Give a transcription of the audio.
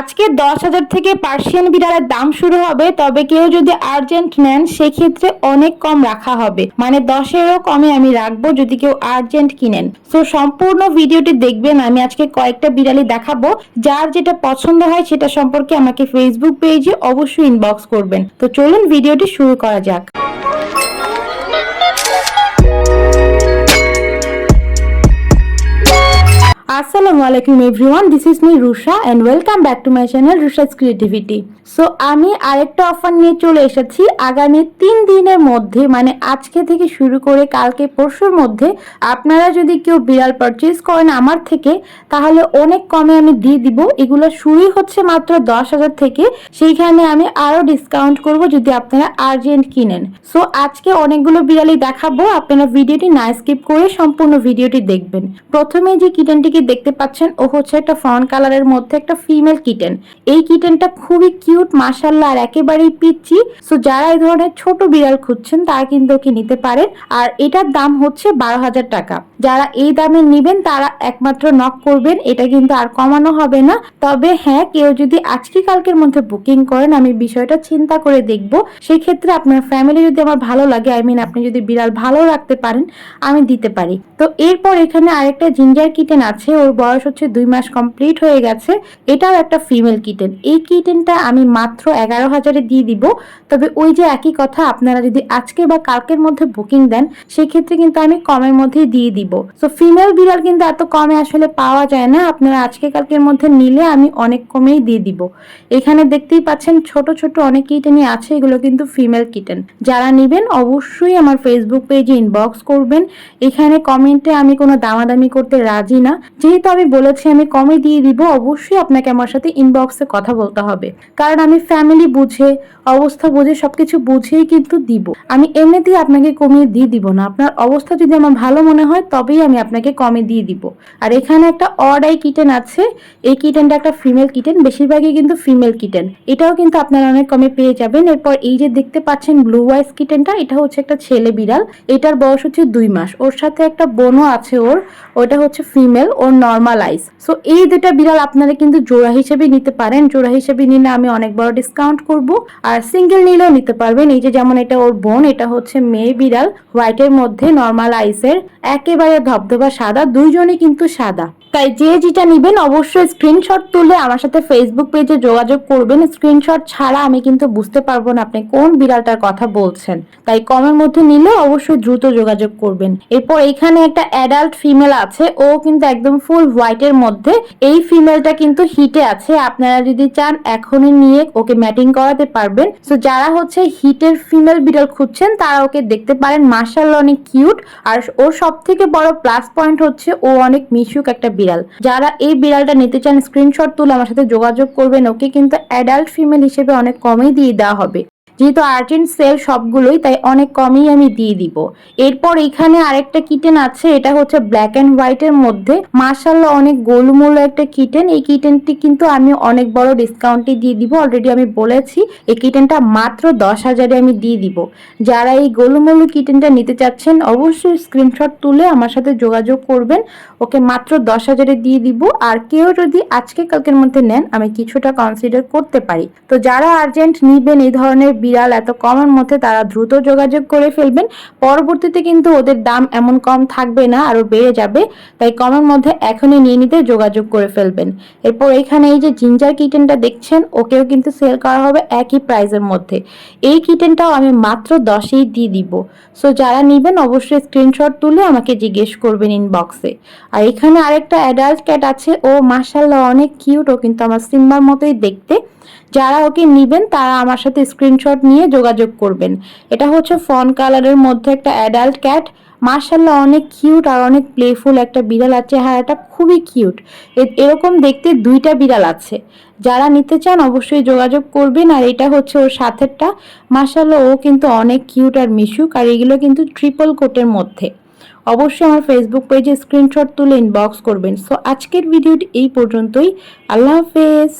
আজকে দশ হাজার থেকে পার্সিয়ান বিড়ালের দাম শুরু হবে, তবে কেউ যদি আর্জেন্ট নেন, সেক্ষেত্রে অনেক কম রাখা হবে। মানে দশেরও কমে আমি রাখব যদি কেউ আর্জেন্ট কিনেন। তো সম্পূর্ণ ভিডিওটি দেখবেন, আমি আজকে কয়েকটা বিড়ালি দেখাবো। যার যেটা পছন্দ হয় সেটা সম্পর্কে আমাকে ফেসবুক পেজে অবশ্যই ইনবক্স করবেন। তো চলুন ভিডিওটি শুরু করা যাক। আসসালামু আলাইকুম everyone this is me Rusha and welcome back to my channel Rusha's creativity so আমি আরেকটা অফার নিয়ে চলে এসেছি। আগামী তিন দিনের মধ্যে মানে আজকে থেকে শুরু করে কালকে পরশুর মধ্যে, আপনারা যদি কেউ বিড়াল পারচেজ করেন আমার থেকে, তাহলে অনেক কমে আমি দিয়ে দিব। এগুলো শুরুই হচ্ছে মাত্র দশ হাজার থেকে। সেইখানে আমি আরও ডিসকাউন্ট করব যদি আপনারা আর্জেন্ট কিনেন। সো আজকে অনেকগুলো বিড়ালই দেখাবো। আপনারা ভিডিওটি না স্কিপ করে সম্পূর্ণ ভিডিওটি দেখবেন। প্রথমে যে কিটেনটিকে দেখতে পাচ্ছেন, ও হচ্ছে একটা ফন কালারের মধ্যে একটা ফিমেল কিটেন এই কিটেনটা খুবই কিউট মাসাল্লা আর একেবারেই পিচ্ছি সো যারা এই ধরনের ছোট বিড়াল খুঁজছেন, তারা কিন্তু ওকে নিতে পারেন। আর এটার দাম হচ্ছে বারো হাজার টাকা। যারা এই দামে নিবেন, তারা একমাত্র নক করবেন। এটা কিন্তু আর কমানো হবে না। তবে হ্যাঁ কেউ যদি আজকে কালকের মধ্যে বুকিং করেন, আমি বিষয়টা চিন্তা করে দেখব। সেই ক্ষেত্রে আপনার ফ্যামিলি যদি আমার ভালো লাগে আই মিন আপনি যদি বিড়াল ভালো রাখতে পারেন, আমি দিতে পারি। তো এরপর এখানে আরেকটা জিঞ্জার কিটেন আছে। ওর বয়স হচ্ছে দুই মাস কমপ্লিট হয়ে গেছে। এটাও একটা ফিমেল কিটেন এই কিটেনটা আমি মাত্র এগারো হাজারে দিয়ে দিব। তবে ওই যে একই কথা, আপনারা যদি আজকে বা কালকের মধ্যে বুকিং দেন, সেক্ষেত্রে কিন্তু আমি কমের মধ্যেই দিয়ে দিব। তো ফিমেল বিড়াল কিন্তু এত কমে আসলে পাওয়া যায় না। আপনারা আজকে কালকের মধ্যে নিলে আমি অনেক কমেই দিয়ে দিব। এখানে দেখতেই পাচ্ছেন ছোট ছোট অনেক কিটেনই আছে, এগুলো কিন্তু ফিমেল কিটেন। যারা নেবেন অবশ্যই আমার ফেসবুক পেজে ইনবক্স করবেন। এখানে কমেন্টে আমি কোনো দামাদামি করতে রাজি না। যেহেতু আমি বলেছি আমি কমে দিয়ে দিব, অবশ্যই আপনাকে আমার সাথে ইনবক্সে কথা বলতে হবে। কারণ আমি ফ্যামিলি বুঝে, অবস্থা বুঝে, সবকিছু বুঝেই কিন্তু দিব। আমি এমনিতেই আপনাকে কমিয়ে দিয়ে দিব না। আপনার অবস্থা যদি আমার ভালো মনে হয় তবেই আমি আপনাকে কমে দিয়ে দিব। আর এখানে একটা অড আই কিটেন আছে, এই কিটেনটা একটা ফিমেল কিটেন, বেশিরভাগই কিন্তু ফিমেল কিটেন। এটাও কিন্তু আপনারা অনেক কমে পেয়ে যাবেন। এরপর এই যে দেখতে পাচ্ছেন ব্লু ওয়াইস কিটেনটা, এটা হচ্ছে একটা ছেলে বিড়াল। এটার বয়স হচ্ছে দুই মাস। ওর সাথে একটা বোনও আছে ওর, ওটা হচ্ছে ফিমেল, ওর নর্মাল আইস। সো এই দুটা বিড়াল আপনারা কিন্তু জোড়া হিসেবে নিতে পারেন। জোড়া হিসেবে নিলে আমি অনেক বড় ডিসকাউন্ট করব। আর সিঙ্গেল নিলেও নিতে পারবেন। এই যে যেমন এটা ওর বোন, এটা হচ্ছে মেয়ে বিড়াল হোয়াইটের মধ্যে নর্মাল আইসের একেবারে ধবধবা সাদা দুইজনই কিন্তু সাদা। তাই যে যেটা নেবেন অবশ্যই স্ক্রিনশট তুলে আমার সাথে ফেসবুক পেজে যোগাযোগ করবেন। স্ক্রিনশট ছাড়া আমি কিন্তু বুঝতে পারব না আপনি কোন বিড়ালটার কথা বলছেন। তাই কমের মধ্যে নিলে অবশ্যই দ্রুত যোগাযোগ করবেন। এরপর এখানে একটা অ্যাডাল্ট ফিমেল আছে, ও কিন্তু একদম ফুল হোয়াইটের মধ্যে। এই ফিমেলটা কিন্তু হিটে আছে। আপনারা যদি চান এখনই নিয়ে ওকে ম্যাটিং করাতে পারবেন। তো যারা হচ্ছে হিটের ফিমেল বিড়াল খুঁজছেন, তারা ওকে দেখতে পারেন। মার্শাল অনেক কিউট আর ওর সব থেকে বড় প্লাস পয়েন্ট হচ্ছে ও অনেক মিশুক একটা বিড়াল। যারা এই বিড়ালটা নিতে চান স্ক্রিনশট তুলে আমার সাথে যোগাযোগ করবেন। ওকে কিন্তু অ্যাডাল্ট ফিমেল হিসেবে অনেক কমই দিয়ে দেওয়া হবে। যেহেতু আর্জেন্ট সেল সবগুলোই, তাই অনেক কমই আমি দিয়ে দিব। এরপর এখানে আরেকটা কিটেন আছে, এটা হচ্ছে ব্ল্যাক অ্যান্ড হোয়াইটের মধ্যে। মার্শাল্লাহ অনেক গোলুমোলো একটা কিটেন এই কিটেনটি কিন্তু আমি অনেক বড় ডিসকাউন্টে দিয়ে দিব অলরেডি আমি বলেছি। এই কিটেনটা মাত্র দশ হাজারে আমি দিয়ে দিব। যারা এই গোলুমোলো কিটেনটা নিতে চাচ্ছেন, অবশ্যই স্ক্রিনশট তুলে আমার সাথে যোগাযোগ করবেন। ওকে মাত্র দশ হাজারে দিয়ে দিব। আর কেউ যদি আজকে কালকের মধ্যে নেন, আমি কিছুটা কনসিডার করতে পারি। তো যারা আর্জেন্ট নিবেন, এই ধরনের বিড়াল এত কমের মধ্যে তারা দ্রুত যোগাযোগ করে ফেলবেন। পরবর্তীতে কিন্তু ওদের দাম এমন কম থাকবে না আরও বেড়ে যাবে। তাই কমের মধ্যে এখনই নিয়ে নিতে যোগাযোগ করে ফেলবেন। এরপর এখানে এই যে জিঞ্জার কিটেনটা দেখছেন, ওকেও কিন্তু সেল করা হবে একই প্রাইসের মধ্যে। এই কিটেনটাও আমি মাত্র দশেই দিয়ে দিব। সো যারা নিবেন অবশ্যই স্ক্রিনশট তুলে আমাকে জিজ্ঞেস করবেন ইনবক্সে আর এখানে আরেকটা অ্যাডাল্ট ক্যাট আছে, ও মাসাল্লাহ অনেক কিউট ও কিন্তু আমার সিম্বার মতোই দেখতে। যারা ওকে নিবেন, তারা আমার সাথে স্ক্রিনশট নিয়ে যোগাযোগ করবেন। এটা হচ্ছে ফন কালারের মধ্যে একটা অ্যাডাল্ট ক্যাট মার্শাল্লাহ অনেক কিউট আর অনেক প্লেফুল একটা বিড়াল আছে চেহারাটা খুবই কিউট এরকম দেখতে দুইটা বিড়াল আছে। যারা নিতে চান, অবশ্যই যোগাযোগ করবেন আর এটা হচ্ছে ওর সাথেরটা। মার্শাল্লাহ ও কিন্তু অনেক কিউট আর মিশুক আর এগুলো কিন্তু ট্রিপল কোটের মধ্যে। অবশ্যই আমার ফেসবুক পেজে স্ক্রিনশট তুলে ইনবক্স করবেন। সো আজকের ভিডিওটি এই পর্যন্তই। আল্লাহ হাফেজ।